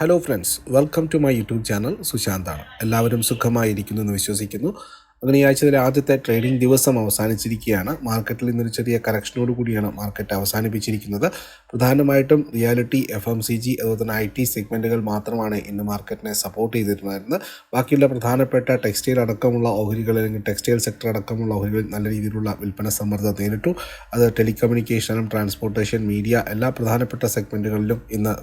Hello friends welcome to my YouTube channel സുശാന്താണ് എല്ലാവരും സുഖമായിരിക്കുന്നു എന്ന് വിശ്വസിക്കുന്നു. അങ്ങനെ ഈ ആഴ്ചയിലെ ആദ്യത്തെ ട്രേഡിംഗ് ദിവസം അവസാനിച്ചിരിക്കുകയാണ്. മാർക്കറ്റിൽ ഇന്നൊരു ചെറിയ കറക്ഷനോട് കൂടിയാണ് മാർക്കറ്റ് അവസാനിപ്പിച്ചിരിക്കുന്നത്. പ്രധാനമായിട്ടും reality F M C G അതുപോലെ തന്നെ ഐ ടി സെഗ്മെന്റുകൾ മാത്രമാണ് ഇന്ന് മാർക്കറ്റിനെ സപ്പോർട്ട് ചെയ്തിരുന്നത്. ബാക്കിയുള്ള പ്രധാനപ്പെട്ട ടെക്സ്റ്റൈൽ അടക്കമുള്ള ഓഹരികൾ അല്ലെങ്കിൽ ടെക്സ്റ്റൈൽ സെക്ടർ അടക്കമുള്ള ഓഹരികൾ നല്ല രീതിയിലുള്ള വിൽപ്പന സമ്മർദ്ദം നേരിട്ടു. അത് ടെലികമ്മ്യൂണിക്കേഷനും ട്രാൻസ്പോർട്ടേഷൻ മീഡിയ എല്ലാ പ്രധാനപ്പെട്ട സെഗ്മെന്റുകളിലും ഇന്ന്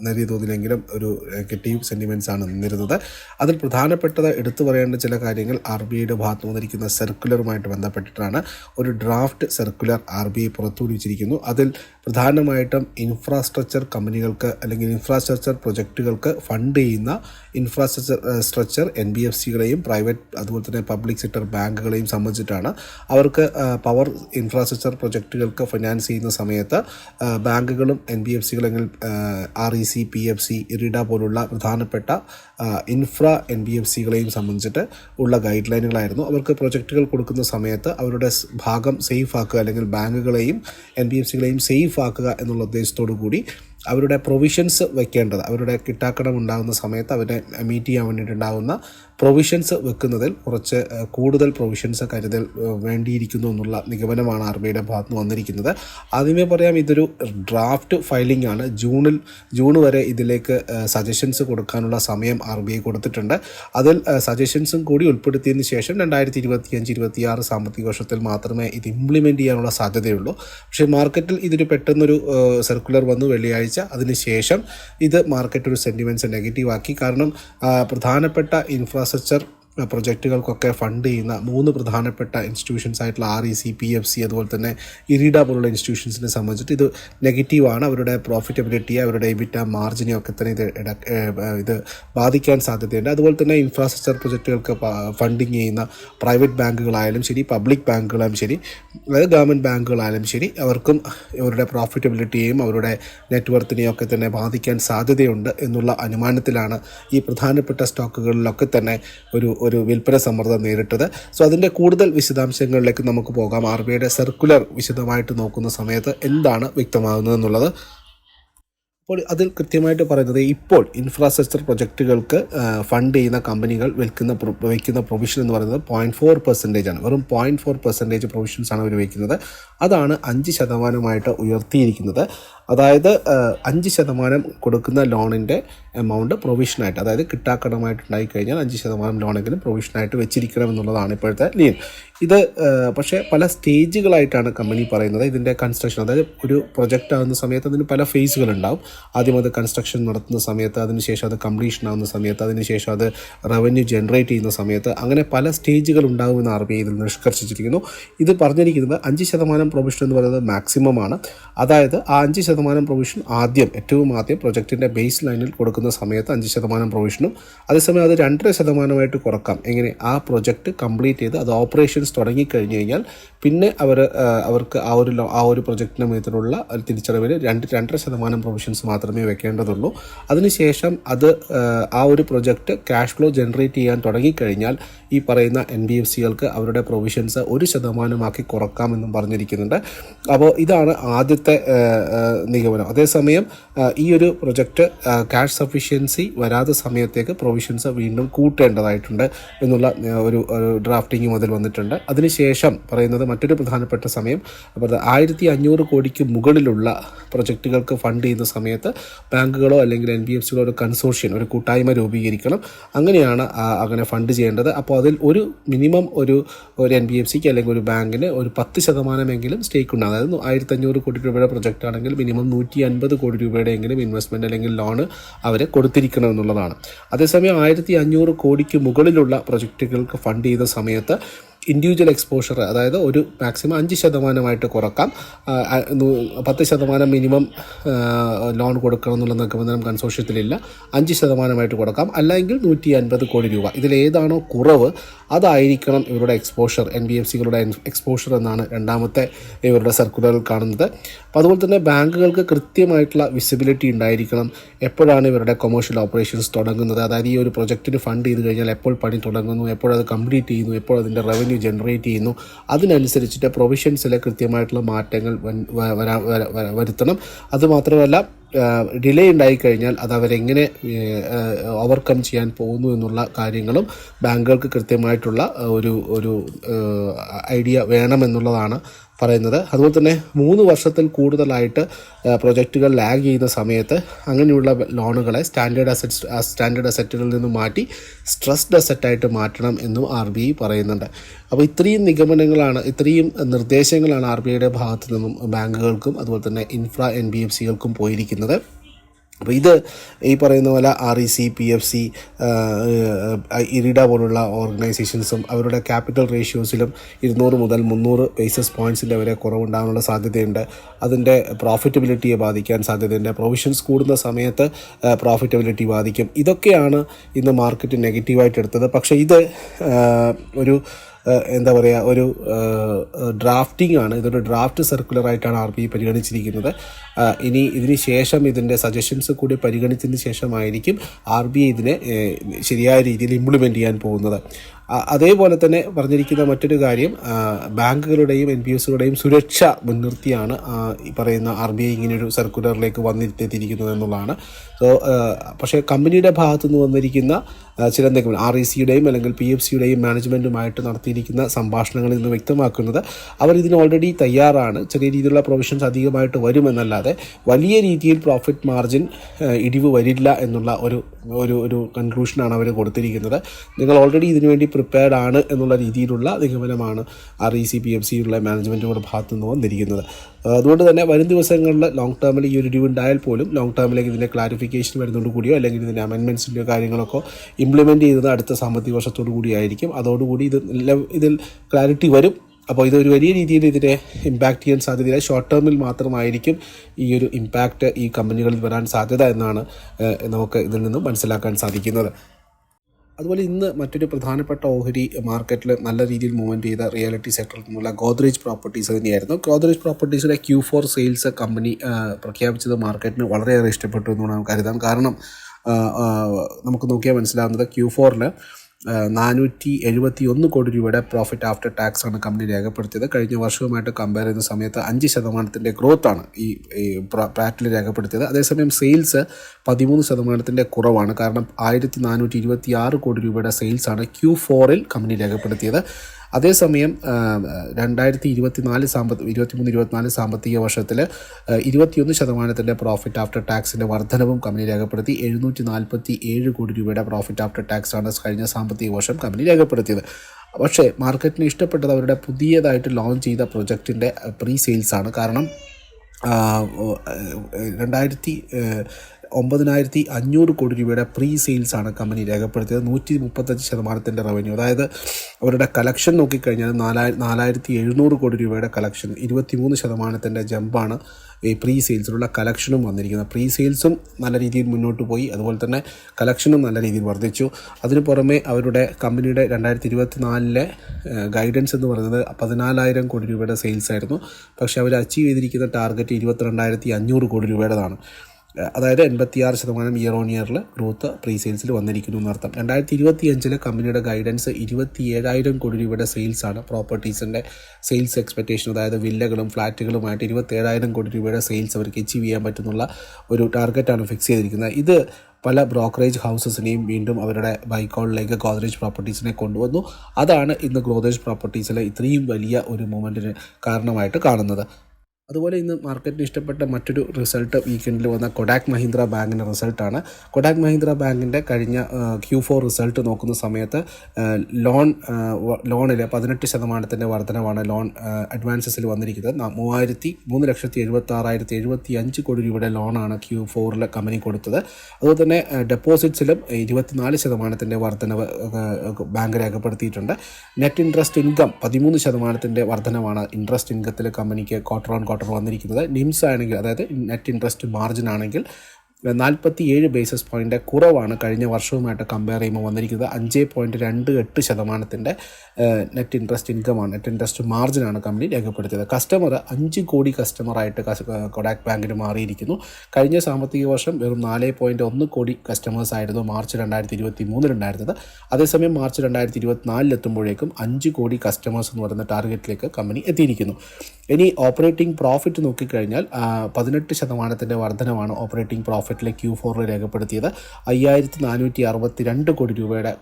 നേരിയ തോതിലെങ്കിലും ഒരു നെഗറ്റീവ് സെന്റിമെന്റ്സ് ആണ് നിന്നിരുന്നത്. അതിൽ പ്രധാനപ്പെട്ടത് എടുത്തു പറയേണ്ട ചില കാര്യങ്ങൾ ആർ ബി ഐയുടെ ഭാഗത്ത് വന്നിരിക്കുന്ന സർക്കുലറുമായിട്ട് ബന്ധപ്പെട്ടിട്ടാണ്. ഒരു draft circular R B I പുറത്തുവിടിച്ചിരിക്കുന്നു അതിൽ പ്രധാനമായിട്ടും ഇൻഫ്രാസ്ട്രക്ചർ കമ്പനികൾക്ക് അല്ലെങ്കിൽ ഇൻഫ്രാസ്ട്രക്ചർ പ്രൊജക്റ്റുകൾക്ക് ഫണ്ട് ചെയ്യുന്ന infrastructure structure N B F സികളെയും private അതുപോലെ തന്നെ പബ്ലിക് സെക്ടർ ബാങ്കുകളെയും സംബന്ധിച്ചിട്ടാണ് അവർക്ക് പവർ ഇൻഫ്രാസ്ട്രക്ചർ പ്രൊജക്റ്റുകൾക്ക് ഫിനാൻസ് ചെയ്യുന്ന സമയത്ത് ബാങ്കുകളും എൻ ബി എഫ് സികൾ അല്ലെങ്കിൽ R E C P F C IREDA പോലുള്ള പ്രധാനപ്പെട്ട ഇൻഫ്ര എൻ ബി എഫ് സികളെയും സംബന്ധിച്ചിട്ട് ഉള്ള ഗൈഡ് ലൈനുകളായിരുന്നു അവർക്ക് പ്രൊജക്റ്റുകൾ കൊടുക്കുന്ന സമയത്ത് അവരുടെ ഭാഗം സേഫ് ആക്കുക അല്ലെങ്കിൽ ബാങ്കുകളെയും എൻ ബി എഫ് സികളെയും സേഫ് ആക്കുക എന്നുള്ള ഉദ്ദേശത്തോടു കൂടി അവരുടെ പ്രൊവിഷൻസ് വെക്കേണ്ടത്. അവരുടെ കിട്ടാക്കടം ഉണ്ടാകുന്ന സമയത്ത് അവരെ മീറ്റ് ചെയ്യാൻ വേണ്ടിയിട്ടുണ്ടാകുന്ന പ്രൊവിഷൻസ് വെക്കുന്നതിൽ കുറച്ച് കൂടുതൽ പ്രൊവിഷൻസ് കരുതൽ വേണ്ടിയിരിക്കുന്നു എന്നുള്ള നിഗമനമാണ് ആർ ബി ഐയുടെ ഭാഗത്ത് നിന്ന് വന്നിരിക്കുന്നത്. ആദ്യമേ പറയാം ഇതൊരു ഡ്രാഫ്റ്റ് ഫയലിംഗ് ആണ്. ജൂണിൽ ജൂൺ വരെ ഇതിലേക്ക് സജഷൻസ് കൊടുക്കാനുള്ള സമയം ആർ ബി ഐ കൊടുത്തിട്ടുണ്ട്. അതിൽ സജഷൻസും കൂടി ഉൾപ്പെടുത്തിയതിന് ശേഷം രണ്ടായിരത്തി ഇരുപത്തിയഞ്ച് ഇരുപത്തിയാറ് സാമ്പത്തിക വർഷത്തിൽ മാത്രമേ ഇത് ഇംപ്ലിമെന്റ് ചെയ്യാനുള്ള സാധ്യതയുള്ളൂ. പക്ഷേ മാർക്കറ്റിൽ ഇതൊരു പെട്ടെന്നൊരു സർക്കുലർ വന്നു വെള്ളിയാഴ്ച. അതിനുശേഷം ഇത് മാർക്കറ്റ് ഒരു സെന്റിമെന്റ്സ് നെഗറ്റീവ് ആക്കി. കാരണം പ്രധാനപ്പെട്ട ഇൻഫ്രാസ്ട്രക്ചർ infrastructure പ്രൊജക്റ്റുകൾക്കൊക്കെ ഫണ്ട് ചെയ്യുന്ന മൂന്ന് പ്രധാനപ്പെട്ട ഇൻസ്റ്റിറ്റ്യൂഷൻസ് ആയിട്ടുള്ള R E C P F C അതുപോലെ തന്നെ ഇരിഡ പോലുള്ള ഇൻസ്റ്റിറ്റ്യൂഷൻസിനെ സംബന്ധിച്ചിട്ട് ഇത് നെഗറ്റീവാണ് അവരുടെ പ്രോഫിറ്റബിലിറ്റി അവരുടെ ഇബിറ്റ മാർജിനെ ഒക്കെ തന്നെ ഇത് ഇത് ബാധിക്കാൻ സാധ്യതയുണ്ട്. അതുപോലെ തന്നെ ഇൻഫ്രാസ്ട്രക്ചർ പ്രൊജക്റ്റുകൾക്ക് ഫണ്ടിങ് ചെയ്യുന്ന പ്രൈവറ്റ് ബാങ്കുകളായാലും ശരി പബ്ലിക് ബാങ്കുകളായാലും ശരി അതായത് ഗവൺമെന്റ് ബാങ്കുകളായാലും ശരി അവർക്കും അവരുടെ പ്രോഫിറ്റബിലിറ്റിയെയും അവരുടെ നെറ്റ്വർത്തിനെയും തന്നെ ബാധിക്കാൻ സാധ്യതയുണ്ട് എന്നുള്ള അനുമാനത്തിലാണ് ഈ പ്രധാനപ്പെട്ട സ്റ്റോക്കുകളിലൊക്കെ തന്നെ ഒരു ഒരു വിൽപ്പന സമ്മർദ്ദം നേരിട്ടത്. സോ അതിന്റെ കൂടുതൽ വിശദാംശങ്ങളിലേക്ക് നമുക്ക് പോകാം. ആർ ബി സർക്കുലർ വിശദമായിട്ട് നോക്കുന്ന സമയത്ത് എന്താണ് വ്യക്തമാകുന്നത് എന്നുള്ളത്. അപ്പോൾ അതിൽ കൃത്യമായിട്ട് പറയുന്നത് ഇപ്പോൾ ഇൻഫ്രാസ്ട്രക്ചർ പ്രൊജക്റ്റുകൾക്ക് ഫണ്ട് ചെയ്യുന്ന കമ്പനികൾ വിൽക്കുന്ന വയ്ക്കുന്ന പ്രൊവിഷൻ എന്ന് പറയുന്നത് പോയിന്റ് ഫോർ പെർസെന്റേജ് ആണ്. വെറും പോയിന്റ് ഫോർ പെർസെന്റേജ് പ്രൊവിഷൻസ് ആണ് അവർ വയ്ക്കുന്നത്. അതാണ് അഞ്ച് ശതമാനമായിട്ട് ഉയർത്തിയിരിക്കുന്നത്. അതായത് അഞ്ച് ശതമാനം കൊടുക്കുന്ന ലോണിന്റെ എമൗണ്ട് പ്രൊവിഷനായിട്ട് അതായത് കിട്ടാക്കടമായിട്ട് ഉണ്ടായിക്കഴിഞ്ഞാൽ അഞ്ച് ശതമാനം ലോണെങ്കിലും പ്രൊവിഷനായിട്ട് വെച്ചിരിക്കണം എന്നുള്ളതാണ് ഇപ്പോഴത്തെ ലീൻ. ഇത് പക്ഷേ പല സ്റ്റേജുകളായിട്ടാണ് കമ്പനി പറയുന്നത്. ഇതിന്റെ കൺസ്ട്രക്ഷൻ അതായത് ഒരു പ്രൊജക്റ്റ് ആകുന്ന സമയത്ത് അതിന് പല ഫേസുകൾ ഉണ്ടാവും ആദ്യം അത് കൺസ്ട്രക്ഷൻ നടത്തുന്ന സമയത്ത് അതിനുശേഷം അത് കംപ്ലീഷൻ ആകുന്ന സമയത്ത് അതിനുശേഷം അത് റവന്യൂ ജനറേറ്റ് ചെയ്യുന്ന സമയത്ത് അങ്ങനെ പല സ്റ്റേജുകൾ ഉണ്ടാകുമെന്ന് ആർ ബി ഐ ഇതിൽ നിഷ്കർഷിച്ചിരിക്കുന്നു. ഇത് പറഞ്ഞിരിക്കുന്നത് അഞ്ച് ശതമാനം പ്രൊവിഷൻ എന്ന് പറയുന്നത് മാക്സിമം ആണ്. അതായത് ആ അഞ്ച് ശതമാനം പ്രൊവിഷൻ ആദ്യം ഏറ്റവും ആദ്യം പ്രൊജക്റ്റിന്റെ ബേസ് ലൈനിൽ കൊടുക്കുന്ന സമയത്ത് അഞ്ച് ശതമാനം പ്രൊവിഷനും അതേസമയം അത് രണ്ടര ശതമാനമായിട്ട് കുറക്കാം. എങ്ങനെ? ആ പ്രൊജക്റ്റ് കംപ്ലീറ്റ് ചെയ്ത് അത് ഓപ്പറേഷൻസ് തുടങ്ങിക്കഴിഞ്ഞ് കഴിഞ്ഞാൽ പിന്നെ അവർ അവർക്ക് ആ ഒരു ആ ഒരു പ്രൊജക്റ്റിന്റെ മേത്തിലുള്ള തിരിച്ചറിവിൽ രണ്ട് രണ്ടര ശതമാനം പ്രൊവിഷൻസ് മാത്രമേ വെക്കേണ്ടതുള്ളൂ. അതിനുശേഷം അത് ആ, ഒരു പ്രൊജക്റ്റ് ക്യാഷ് ഫ്ലോ ജനറേറ്റ് ചെയ്യാൻ തുടങ്ങിക്കഴിഞ്ഞാൽ ഈ പറയുന്ന എൻ ബി എഫ് സികൾക്ക് അവരുടെ പ്രൊവിഷൻസ് ഒരു ശതമാനമാക്കി കുറക്കാമെന്നും പറഞ്ഞിരിക്കുന്നുണ്ട്. അപ്പോൾ ഇതാണ് ആദ്യത്തെ നിഗമനം. അതേസമയം ഈ ഒരു പ്രൊജക്റ്റ് ക്യാഷ് സഫിഷ്യൻസി വരാത്ത സമയത്തേക്ക് പ്രൊവിഷൻസ് വീണ്ടും കൂട്ടേണ്ടതായിട്ടുണ്ട് എന്നുള്ള ഒരു ഡ്രാഫ്റ്റിംഗ് മുതൽ വന്നിട്ടുണ്ട്. അതിനുശേഷം പറയുന്നത് മറ്റൊരു പ്രധാനപ്പെട്ട സമയം അപ്പോൾ ആയിരത്തി അഞ്ഞൂറ് കോടിക്ക് മുകളിലുള്ള പ്രൊജക്റ്റുകൾക്ക് ഫണ്ട് ചെയ്യുന്ന സമയത്ത് ബാങ്കുകളോ അല്ലെങ്കിൽ എൻ ബി എഫ് സികളോ ഒരു കൺസോർഷ്യൻ ഒരു കൂട്ടായ്മ രൂപീകരിക്കണം. അങ്ങനെയാണ് അങ്ങനെ ഫണ്ട് ചെയ്യേണ്ടത്. അപ്പോൾ അതിൽ ഒരു മിനിമം ഒരു ഒരു എൻ ബി എഫ് സിക്ക് അല്ലെങ്കിൽ ഒരു ബാങ്കിന് ഒരു പത്ത് ശതമാനമെങ്കിലും സ്റ്റേക്ക് ഉണ്ടാകും. അതായത് ആയിരത്തി അഞ്ഞൂറ് കോടി രൂപയുടെ പ്രൊജക്റ്റ് ആണെങ്കിൽ മിനിമം നൂറ്റി അൻപത് കോടി രൂപയുടെ എങ്കിലും ഇൻവെസ്റ്റ്മെന്റ് അല്ലെങ്കിൽ ലോണ് അവർ കൊടുത്തിരിക്കണം എന്നുള്ളതാണ് അതേസമയം ആയിരത്തി അഞ്ഞൂറ് കോടിക്ക് മുകളിലുള്ള പ്രൊജക്റ്റുകൾക്ക് ഫണ്ട് ചെയ്ത സമയത്ത് ഇൻഡിവിജ്വൽ എക്സ്പോഷർ അതായത് ഒരു മാക്സിമം അഞ്ച് ശതമാനമായിട്ട് കുറക്കാം. പത്ത് ശതമാനം മിനിമം ലോൺ കൊടുക്കണം എന്നുള്ള നിഗമനം കൺസോഷ്യത്തിലില്ല അഞ്ച് ശതമാനമായിട്ട് കൊടുക്കാം. അല്ലെങ്കിൽ നൂറ്റി അൻപത് കോടി രൂപ. ഇതിലേതാണോ കുറവ് അതായിരിക്കണം ഇവരുടെ എക്സ്പോഷർ എൻ ബി എഫ് സികളുടെ എക്സ്പോഷർ എന്നാണ് രണ്ടാമത്തെ ഇവരുടെ സർക്കുലറിൽ കാണുന്നത്. അപ്പോൾ അതുപോലെ തന്നെ ബാങ്കുകൾക്ക് കൃത്യമായിട്ടുള്ള വിസിബിലിറ്റി ഉണ്ടായിരിക്കണം. എപ്പോഴാണ് ഇവരുടെ കൊമേഴ്ഷ്യൽ ഓപ്പറേഷൻസ് തുടങ്ങുന്നത്? അതായത് ഈ ഒരു പ്രൊജക്റ്റിന് ഫണ്ട് ചെയ്ത് കഴിഞ്ഞാൽ എപ്പോൾ പണി തുടങ്ങുന്നു? എപ്പോഴത് കംപ്ലീറ്റ് ചെയ്യുന്നു? എപ്പോൾ അതിന്റെ റവന്യൂ റവന്യൂ ജനറേറ്റ് ചെയ്യുന്നു. അതിനനുസരിച്ചിട്ട് പ്രൊവിഷൻസിലെ കൃത്യമായിട്ടുള്ള മാറ്റങ്ങൾ വരുത്തണം. അതുമാത്രമല്ല ഡിലേ ഉണ്ടായിക്കഴിഞ്ഞാൽ അത് അവരെങ്ങനെ ഓവർകം ചെയ്യാൻ പോകുന്നു എന്നുള്ള കാര്യങ്ങളും ബാങ്കുകൾക്ക് കൃത്യമായിട്ടുള്ള ഒരു ഒരു ഐഡിയ വേണമെന്നുള്ളതാണ് പറയുന്നത്. അതുപോലെ തന്നെ മൂന്ന് വർഷത്തിൽ കൂടുതലായിട്ട് പ്രൊജക്റ്റുകൾ ലാഗ് ചെയ്യുന്ന സമയത്ത് അങ്ങനെയുള്ള ലോണുകളെ സ്റ്റാൻഡേർഡ് അസറ്റ് സ്റ്റാൻഡേർഡ് അസറ്റുകളിൽ നിന്ന് മാറ്റി സ്ട്രെസ്ഡ് അസറ്റായിട്ട് മാറ്റണം എന്നും ആർ ബി ഐ പറയുന്നുണ്ട്. അപ്പോൾ ഇത്രയും നിഗമനങ്ങളാണ് ഇത്രയും നിർദ്ദേശങ്ങളാണ് ആർ ബി ഐയുടെ ഭാഗത്തു നിന്നും ബാങ്കുകൾക്കും അതുപോലെ തന്നെ ഇൻഫ്ര എൻ ബി എഫ് സികൾക്കും പോയിരിക്കുന്നത്. അപ്പോൾ ഇത് ഈ പറയുന്ന പോലെ R E C P F C IREDA പോലുള്ള ഓർഗനൈസേഷൻസും അവരുടെ ക്യാപിറ്റൽ റേഷ്യോസിലും ഇരുന്നൂറ് മുതൽ മുന്നൂറ് ബേസിസ് പോയിന്റ്സിന്റെ വരെ കുറവുണ്ടാകാനുള്ള സാധ്യതയുണ്ട്. അതിന്റെ പ്രോഫിറ്റബിലിറ്റിയെ ബാധിക്കാൻ സാധ്യതയുണ്ട്. പ്രൊവിഷൻസ് കൂടുന്ന സമയത്ത് പ്രോഫിറ്റബിലിറ്റി ബാധിക്കും. ഇതൊക്കെയാണ് ഇന്ന് മാർക്കറ്റ് നെഗറ്റീവായിട്ട് എടുത്തത്. പക്ഷേ ഇത് ഒരു എന്താ പറയുക ഒരു ഡ്രാഫ്റ്റിംഗ് ആണ്. ഇതൊരു ഡ്രാഫ്റ്റ് സർക്കുലറായിട്ടാണ് ആർ ബി പരിഗണിച്ചിരിക്കുന്നത്. ഇനി ഇതിന് ശേഷം ഇതിന്റെ സജഷൻസ് കൂടി പരിഗണിച്ചതിന് ശേഷമായിരിക്കും ആർ ബി ഐ ഇതിനെ ശരിയായ രീതിയിൽ ഇംപ്ലിമെന്റ് ചെയ്യാൻ പോകുന്നത്. അതേപോലെ തന്നെ പറഞ്ഞിരിക്കുന്ന മറ്റൊരു കാര്യം ബാങ്കുകളുടെയും എൻ പി എസുകളുടെയും സുരക്ഷ മുൻനിർത്തിയാണ് ഈ പറയുന്ന ആർ ബി ഐ ഇങ്ങനെയൊരു സർക്കുലറിലേക്ക് വന്നിരുത്തിയിരിക്കുന്നത് എന്നുള്ളതാണ്. സോ പക്ഷേ കമ്പനിയുടെ ഭാഗത്തു നിന്ന് വന്നിരിക്കുന്ന ചില എന്തെങ്കിലും ആർ ഇ സിയുടെയും അല്ലെങ്കിൽ പി എഫ് സിയുടെയും മാനേജ്മെന്റുമായിട്ട് നടത്തിയിരിക്കുന്ന സംഭാഷണങ്ങളിൽ നിന്ന് വ്യക്തമാക്കുന്നത് അവർ ഇതിന് ഓൾറെഡി തയ്യാറാണ്. ചെറിയ രീതിയിലുള്ള പ്രൊവിഷൻസ് അധികമായിട്ട് വരുമെന്നല്ലാതെ വലിയ രീതിയിൽ പ്രോഫിറ്റ് മാർജിൻ ഇടിവ് വരില്ല എന്നുള്ള ഒരു ഒരു ഒരു കൺക്ലൂഷനാണ് അവർ കൊടുത്തിരിക്കുന്നത്. നിങ്ങൾ ഓൾറെഡി ഇതിനുവേണ്ടി പ്രിപ്പയർഡ് ആണ് എന്നുള്ള രീതിയിലുള്ള നിഗമനമാണ് R E C P M സിയിലുള്ള മാനേജ്മെന്റുകളുടെ ഭാഗത്തു നിന്ന് വന്നിരിക്കുന്നത്. അതുകൊണ്ട് തന്നെ വരും ദിവസങ്ങളിൽ ലോങ് ടേമിൽ ഈ ഒരു ഇടിവ് ഉണ്ടായാൽ പോലും ലോങ് ടേമിലേക്ക് ഇതിന്റെ ക്ലാരിഫിക്കേഷൻ വരുന്നതോട് കൂടിയോ അല്ലെങ്കിൽ ഇതിന്റെ അമെൻമെന്റ്സിന്റെയോ കാര്യങ്ങളൊക്കെ ഇംപ്ലിമെന്റ് ചെയ്യുന്നത് അടുത്ത സാമ്പത്തിക വർഷത്തോടു കൂടിയായിരിക്കും അതോടുകൂടി ഇത് ഇതിൽ ക്ലാരിറ്റി വരും. അപ്പോൾ ഇതൊരു വലിയ രീതിയിൽ ഇതിനെ ഇമ്പാക്റ്റ് ചെയ്യാൻ സാധ്യതയില്ല. ഷോർട്ട് ടേമിൽ മാത്രമായിരിക്കും ഈ ഒരു ഇമ്പാക്റ്റ് ഈ കമ്പനികളിൽ വരാൻ സാധ്യത എന്നാണ് നമുക്ക് ഇതിൽ നിന്നും മനസ്സിലാക്കാൻ സാധിക്കുന്നത്. അതുപോലെ ഇന്ന് മറ്റൊരു പ്രധാനപ്പെട്ട ഓഹരി മാർക്കറ്റിൽ നല്ല രീതിയിൽ മൂവ്മെന്റ് ചെയ്ത റിയാലിറ്റി സെക്ടറിൽ നിന്നുള്ള ഗോദ്രേജ് പ്രോപ്പർട്ടീസ് തന്നെയായിരുന്നു. ഗോദ്രേജ് പ്രോപ്പർട്ടീസിലെ ക്യൂ ഫോർ സെയിൽസ് കമ്പനി പ്രഖ്യാപിച്ചത് മാർക്കറ്റിന് വളരെയേറെ ഇഷ്ടപ്പെട്ടു നമുക്ക് കരുതാം. കാരണം നമുക്ക് നോക്കിയാൽ മനസ്സിലാവുന്നത് ക്യൂ ഫോറിൽ നാനൂറ്റി എഴുപത്തി ഒന്ന് കോടി രൂപയുടെ പ്രോഫിറ്റ് ആഫ്റ്റർ ടാക്സ് ആണ് കമ്പനി രേഖപ്പെടുത്തിയത്. കഴിഞ്ഞ വർഷവുമായിട്ട് കമ്പയർ ചെയ്യുന്ന സമയത്ത് അഞ്ച് ശതമാനത്തിന്റെ ഗ്രോത്താണ് ഈ പ്രാറ്റിൽ രേഖപ്പെടുത്തിയത്. അതേസമയം സെയിൽസ് പതിമൂന്ന് ശതമാനത്തിന്റെ കുറവാണ്. കാരണം ആയിരത്തി നാനൂറ്റി ഇരുപത്തി ആറ് കോടി രൂപയുടെ സെയിൽസാണ് ക്യൂ ഫോറിൽ കമ്പനി രേഖപ്പെടുത്തിയത്. അതേസമയം രണ്ടായിരത്തി ഇരുപത്തിനാല് സാമ്പത്തിക ഇരുപത്തിമൂന്ന് ഇരുപത്തിനാല് സാമ്പത്തിക വർഷത്തിൽ ഇരുപത്തിയൊന്ന് ശതമാനത്തിന്റെ പ്രോഫിറ്റ് ആഫ്റ്റർ ടാക്സിന്റെ വർധനവും കമ്പനി രേഖപ്പെടുത്തി. എഴുന്നൂറ്റി നാൽപ്പത്തി ഏഴ് കോടി രൂപയുടെ പ്രോഫിറ്റ് ആഫ്റ്റർ ടാക്സ് ആണ് കഴിഞ്ഞ സാമ്പത്തിക വർഷം കമ്പനി രേഖപ്പെടുത്തിയത്. പക്ഷേ മാർക്കറ്റിന് ഇഷ്ടപ്പെട്ടത് അവരുടെ പുതിയതായിട്ട് ലോഞ്ച് ചെയ്ത പ്രൊജക്റ്റിന്റെ പ്രീ സെയിൽസാണ് കാരണം രണ്ടായിരത്തി ഒമ്പതിനായിരത്തി അഞ്ഞൂറ് കോടി രൂപയുടെ പ്രീ ആണ് കമ്പനി രേഖപ്പെടുത്തിയത്. നൂറ്റി മുപ്പത്തഞ്ച് ശതമാനത്തിന്റെ റവന്യൂ അതായത് അവരുടെ കളക്ഷൻ നോക്കിക്കഴിഞ്ഞാൽ നാലായി നാലായിരത്തി എഴുന്നൂറ് കോടി രൂപയുടെ കളക്ഷൻ ഇരുപത്തിമൂന്ന് ശതമാനത്തിന്റെ ജമ്പാണ് ഈ പ്രീ സെയിൽസിലുള്ള കളക്ഷനും വന്നിരിക്കുന്നത്. പ്രീ സെയിൽസും നല്ല രീതിയിൽ മുന്നോട്ട് പോയി. അതുപോലെ തന്നെ കളക്ഷനും നല്ല രീതിയിൽ വർദ്ധിച്ചു. അതിന് പുറമെ അവരുടെ കമ്പനിയുടെ രണ്ടായിരത്തി ഇരുപത്തി നാലിലെ ഗൈഡൻസ് എന്ന് പറയുന്നത് പതിനാലായിരം കോടി രൂപയുടെ സെയിൽസ് ആയിരുന്നു. പക്ഷേ അവർ അച്ചീവ് ചെയ്തിരിക്കുന്ന ടാർഗറ്റ് ഇരുപത്തിരണ്ടായിരത്തി അഞ്ഞൂറ് കോടി രൂപയുടേതാണ്. അതായത് എൺപത്തിയാറ് ശതമാനം ഇയർ ഓൺ ഇയറിൽ ഗ്രോത്ത് പ്രീ സെയിൽസിൽ വന്നിരിക്കുന്നു എന്നർത്ഥം. രണ്ടായിരത്തി ഇരുപത്തി അഞ്ചിലെ കമ്പനിയുടെ ഗൈഡൻസ് ഇരുപത്തി ഏഴായിരം കോടി രൂപയുടെ സെയിൽസാണ് പ്രോപ്പർട്ടീസിന്റെ സെയിൽസ് എക്സ്പെക്റ്റേഷൻ അതായത് വില്ലകളും ഫ്ലാറ്റുകളുമായിട്ട് ഇരുപത്തി ഏഴായിരം കോടി രൂപയുടെ സെയിൽസ് അവർക്ക് അച്ചീവ് ചെയ്യാൻ പറ്റുന്നുള്ള ഒരു ടാർഗറ്റാണ് ഫിക്സ് ചെയ്തിരിക്കുന്നത്. ഇത് പല ബ്രോക്കറേജ് ഹൗസസിനെയും വീണ്ടും അവരുടെ ബൈക്കോളിലേക്ക് ഗോദ്രേജ് പ്രോപ്പർട്ടീസിനെ കൊണ്ടുവന്നു. അതാണ് ഇന്ന് ഗോദ്രേജ് പ്രോപ്പർട്ടീസിലെ ഇത്രയും വലിയ ഒരു മൂവ്മെന്റിന് കാരണമായിട്ട് കാണുന്നത്. അതുപോലെ ഇന്ന് മാർക്കറ്റിന് ഇഷ്ടപ്പെട്ട മറ്റൊരു റിസൾട്ട് വീക്കെൻഡിൽ വന്ന കൊഡാക് മഹീന്ദ്ര ബാങ്കിന്റെ റിസൾട്ടാണ് കൊഡാക് മഹീന്ദ്ര ബാങ്കിന്റെ കഴിഞ്ഞ ക്യൂ ഫോർ റിസൾട്ട് നോക്കുന്ന സമയത്ത് ലോൺ ലോണിൽ പതിനെട്ട് ശതമാനത്തിന്റെ വർധനവാണ് ലോൺ അഡ്വാൻസസിൽ വന്നിരിക്കുന്നത്. മൂവായിരത്തി മൂന്ന് ലക്ഷത്തി എഴുപത്തി ആറായിരത്തി എഴുപത്തി അഞ്ച് കോടി രൂപയുടെ ലോണാണ് ക്യൂ ഫോറിൽ കമ്പനി കൊടുത്തത്. അതുപോലെ തന്നെ ഡെപ്പോസിറ്റ്സിലും ഇരുപത്തിനാല് ശതമാനത്തിന്റെ വർധനവ് ബാങ്ക് രേഖപ്പെടുത്തിയിട്ടുണ്ട്. നെറ്റ് ഇൻട്രസ്റ്റ് ഇൻകം പതിമൂന്ന് ശതമാനത്തിന്റെ വർധനവാണ് ഇൻട്രസ്റ്റ് ഇൻകത്തിൽ കമ്പനിക്ക് ക്വാർട്ടർ ഓൺ ക്വാർട്ടർ വന്നിരിക്കുന്നത്. നിംസ് ആണെങ്കിൽ അതായത് നെറ്റ് ഇൻട്രസ്റ്റ് മാർജിൻ ആണെങ്കിൽ നാൽപ്പത്തി ഏഴ് ബേസിസ് പോയിന്റ് കുറവാണ് കഴിഞ്ഞ വർഷവുമായിട്ട് കമ്പയർ ചെയ്യുമ്പോൾ വന്നിരിക്കുന്നത്. അഞ്ച് പോയിന്റ് രണ്ട് എട്ട് ശതമാനത്തിന്റെ നെറ്റ് ഇൻട്രസ്റ്റ് ഇൻകമാണ് നെറ്റ് ഇൻട്രസ്റ്റ് മാർജിനാണ് കമ്പനി രേഖപ്പെടുത്തിയത്. കസ്റ്റമർ അഞ്ച് കോടി കസ്റ്റമറായിട്ട് കൊഡാക് ബാങ്കിന് മാറിയിരിക്കുന്നു. കഴിഞ്ഞ സാമ്പത്തിക വർഷം വെറും നാല് പോയിന്റ് ഒന്ന് കോടി കസ്റ്റമേഴ്സ് ആയിരുന്നു മാർച്ച് രണ്ടായിരത്തി ഇരുപത്തി മൂന്നിലുണ്ടായിരുന്നത് അതേസമയം മാർച്ച് രണ്ടായിരത്തി ഇരുപത്തിനാലിലെത്തുമ്പോഴേക്കും അഞ്ച് കോടി കസ്റ്റമേഴ്സ് എന്ന് പറയുന്ന ടാർഗറ്റിലേക്ക് കമ്പനി എത്തിയിരിക്കുന്നു. ഇനി ഓപ്പറേറ്റിംഗ് പ്രോഫിറ്റ് നോക്കിക്കഴിഞ്ഞാൽ പതിനെട്ട് ശതമാനത്തിന്റെ വർധനമാണ് ഓപ്പറേറ്റിംഗ് പ്രോഫിറ്റിലെ ക്യൂ ഫോറിൽ രേഖപ്പെടുത്തിയത് അയ്യായിരത്തി നാനൂറ്റി അറുപത്തി രണ്ട് കോടി രൂപയുടെ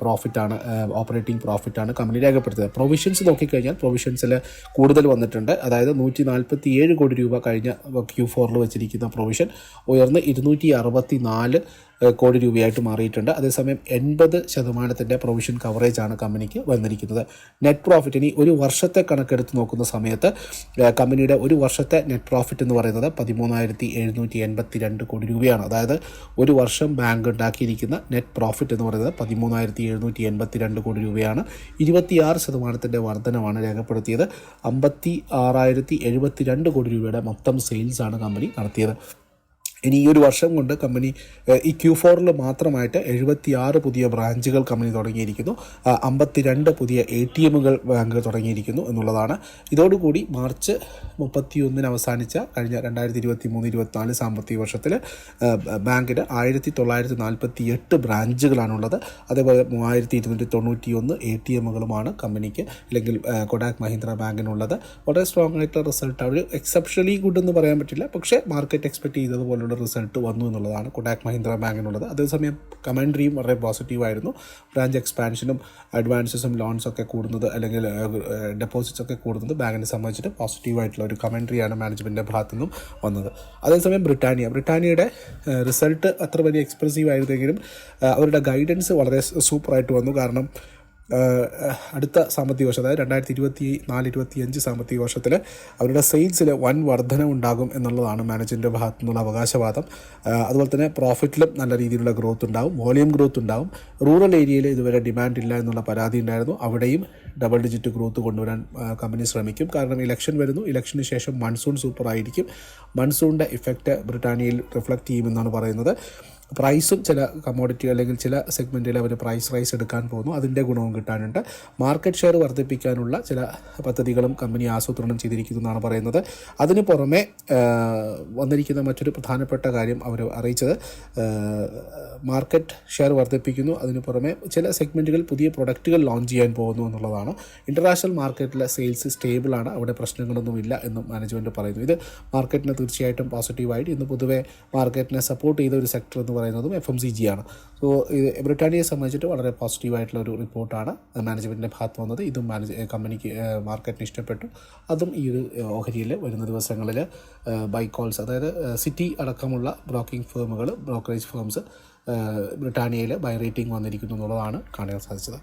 പ്രോഫിറ്റാണ് ഓപ്പറേറ്റിംഗ് പ്രോഫിറ്റാണ് കമ്പനി രേഖപ്പെടുത്തിയത്. പ്രൊവിഷൻസ് നോക്കിക്കഴിഞ്ഞാൽ പ്രൊവിഷൻസിൽ കൂടുതൽ വന്നിട്ടുണ്ട്. അതായത് നൂറ്റി നാൽപ്പത്തി ഏഴ് കോടി രൂപ കഴിഞ്ഞ ക്യൂ ഫോറിൽ വെച്ചിരിക്കുന്ന പ്രൊവിഷൻ ഉയർന്ന് ഇരുന്നൂറ്റി അറുപത്തി നാല് കോടി രൂപയായിട്ട് മാറിയിട്ടുണ്ട്. അതേസമയം എൺപത് ശതമാനത്തിന്റെ പ്രൊവിഷൻ കവറേജാണ് കമ്പനിക്ക് വന്നിരിക്കുന്നത്. നെറ്റ് പ്രോഫിറ്റ് ഇനി ഒരു വർഷത്തെ കണക്കെടുത്ത് നോക്കുന്ന സമയത്ത് കമ്പനിയുടെ ഒരു വർഷത്തെ നെറ്റ് പ്രോഫിറ്റ് എന്ന് പറയുന്നത് പതിമൂന്നായിരത്തി എഴുന്നൂറ്റി എൺപത്തി രണ്ട് കോടി രൂപയാണ്. അതായത് ഒരു വർഷം ബാങ്ക് ഉണ്ടാക്കിയിരിക്കുന്ന നെറ്റ് പ്രോഫിറ്റ് എന്ന് പറയുന്നത് പതിമൂന്നായിരത്തി എഴുന്നൂറ്റി എൺപത്തി രണ്ട് കോടി രൂപയാണ്. ഇരുപത്തിയാറ് ശതമാനത്തിന്റെ വർധനമാണ് രേഖപ്പെടുത്തിയത്. അമ്പത്തി ആറായിരത്തി എഴുപത്തി രണ്ട് കോടി രൂപയുടെ മൊത്തം സെയിൽസാണ് കമ്പനി നടത്തിയത്. ഇനി ഈ ഒരു വർഷം കൊണ്ട് കമ്പനി ഈ ക്യൂ ഫോറിൽ മാത്രമായിട്ട് എഴുപത്തി ആറ് പുതിയ ബ്രാഞ്ചുകൾ കമ്പനി തുടങ്ങിയിരിക്കുന്നു. അമ്പത്തിരണ്ട് പുതിയ എ ടി എമ്മുകൾ ബാങ്ക് തുടങ്ങിയിരിക്കുന്നു എന്നുള്ളതാണ്. ഇതോടുകൂടി മാർച്ച് മുപ്പത്തിയൊന്നിന് അവസാനിച്ച കഴിഞ്ഞ രണ്ടായിരത്തി ഇരുപത്തി മൂന്ന് ഇരുപത്തിനാല് സാമ്പത്തിക വർഷത്തിൽ ബാങ്കിന് ആയിരത്തി തൊള്ളായിരത്തി നാൽപ്പത്തി എട്ട് ബ്രാഞ്ചുകളാണുള്ളത്. അതേപോലെ മൂവായിരത്തി ഇരുന്നൂറ്റി തൊണ്ണൂറ്റി ഒന്ന് എ ടി എമ്മുകളുമാണ് കമ്പനിക്ക് അല്ലെങ്കിൽ കൊഡാക് മഹീന്ദ്ര ബാങ്കിനുള്ളത്. വളരെ സ്ട്രോങ് ആയിട്ടുള്ള റിസൾട്ട് അവർ എക്സെപ്ഷണലി ഗുഡ് എന്ന് പറയാൻ പറ്റില്ല. പക്ഷേ മാർക്കറ്റ് എക്സ്പെക്ട് ചെയ്തതുപോലുള്ള റിസൾട്ട് വന്നു എന്നുള്ളതാണ് കൊഡാക് മഹീന്ദ്ര ബാങ്കിനുള്ളത്. അതേസമയം കമൻട്രിയും വളരെ പോസിറ്റീവ് ആയിരുന്നു. ബ്രാഞ്ച് എക്സ്പാൻഷനും അഡ്വാൻസസും ലോൺസൊക്കെ കൂടുന്നത് അല്ലെങ്കിൽ ഡെപ്പോസിറ്റ്സ് ഒക്കെ കൂടുന്നത് ബാങ്കിനെ സംബന്ധിച്ചിട്ട് പോസിറ്റീവ് ആയിട്ടുള്ള ഒരു കമൻട്രിയാണ് മാനേജ്മെന്റിന്റെ ഭാഗത്തു നിന്നും വന്നത്. അതേസമയം ബ്രിട്ടാനിയ. ബ്രിട്ടാനിയയുടെ റിസൾട്ട് അത്ര വലിയ എക്സ്പ്രസീവ് ആയിരുന്നെങ്കിലും അവരുടെ ഗൈഡൻസ് വളരെ സൂപ്പറായിട്ട് വന്നു. കാരണം അടുത്ത സാമ്പത്തിക വർഷം അതായത് രണ്ടായിരത്തി ഇരുപത്തി നാല് ഇരുപത്തി അഞ്ച് സാമ്പത്തിക വർഷത്തിൽ അവരുടെ സെയിൽസിൽ വൻ വർധന ഉണ്ടാകും എന്നുള്ളതാണ് മാനേജറിന്റെ ഭാഗത്തു നിന്നുള്ള അവകാശവാദം അതുപോലെ തന്നെ പ്രോഫിറ്റിലും നല്ല രീതിയിലുള്ള ഗ്രോത്ത് ഉണ്ടാകും വോളിയം ഗ്രോത്ത് ഉണ്ടാകും റൂറൽ ഏരിയയിൽ ഇതുവരെ ഡിമാൻഡ് ഇല്ല എന്നുള്ള പരാതി ഉണ്ടായിരുന്നു. അവിടെയും ഡബിൾ ഡിജിറ്റ് ഗ്രോത്ത് കൊണ്ടുവരാൻ കമ്പനി ശ്രമിക്കും. കാരണം ഇലക്ഷൻ വരുന്നു ഇലക്ഷന് ശേഷം മൺസൂൺ സൂപ്പർ ആയിരിക്കും മൺസൂണിന്റെ ഇഫക്റ്റ് ബ്രിട്ടാനിയയിൽ റിഫ്ലക്റ്റ് ചെയ്യുമെന്നാണ് പറയുന്നത്. പ്രൈസും ചില കമ്മോഡിറ്റി അല്ലെങ്കിൽ ചില സെഗ്മെന്റിൽ അവർ പ്രൈസ് റൈസ് എടുക്കാൻ പോകുന്നു. അതിന്റെ ഗുണവും കിട്ടാനുണ്ട്. മാർക്കറ്റ് ഷെയർ വർദ്ധിപ്പിക്കാനുള്ള ചില പദ്ധതികളും കമ്പനി ആസൂത്രണം ചെയ്തിരിക്കുന്നു എന്നാണ് പറയുന്നത്. അതിന് പുറമെ വന്നിരിക്കുന്ന മറ്റൊരു പ്രധാനപ്പെട്ട കാര്യം അവർ അറിയിച്ചത് മാർക്കറ്റ് ഷെയർ വർദ്ധിപ്പിക്കുന്നു. അതിന് പുറമെ ചില സെഗ്മെന്റുകൾ പുതിയ പ്രൊഡക്റ്റുകൾ ലോഞ്ച് ചെയ്യാൻ പോകുന്നു എന്നുള്ളതാണ്. ഇന്റർനാഷണൽ മാർക്കറ്റിലെ സെയിൽസ് സ്റ്റേബിളാണ് അവിടെ പ്രശ്നങ്ങളൊന്നുമില്ല എന്നും മാനേജ്മെന്റ് പറയുന്നു. ഇത് മാർക്കറ്റിനെ തീർച്ചയായിട്ടും പോസിറ്റീവായിട്ട് ഇന്ന് പൊതുവെ മാർക്കറ്റിനെ സപ്പോർട്ട് ചെയ്ത ഒരു സെക്ടർ എന്ന് പറയുന്നതും എഫ് എം സി ജി ആണ്. സോ ഇത് ബ്രിട്ടാനിയയെ സംബന്ധിച്ചിട്ട് വളരെ പോസിറ്റീവായിട്ടുള്ള ഒരു റിപ്പോർട്ടാണ് മാനേജ്മെന്റിന്റെ ഭാഗത്ത് വന്നത്. ഇതും മാനേജ് കമ്പനിക്ക് മാർക്കറ്റിന് ഇഷ്ടപ്പെട്ടു. അതും ഈ ഒരു ഓഹരിയിൽ വരുന്ന ദിവസങ്ങളിൽ ബൈ കോൾസ് അതായത് സിറ്റി അടക്കമുള്ള ബ്രോക്കിംഗ് ഫേമുകൾ ബ്രോക്കറേജ് ഫേംസ് ബ്രിട്ടാനിയയിൽ ബൈ റേറ്റിംഗ് വന്നിരിക്കുന്നു എന്നുള്ളതാണ് കാണാൻ സാധിച്ചത്.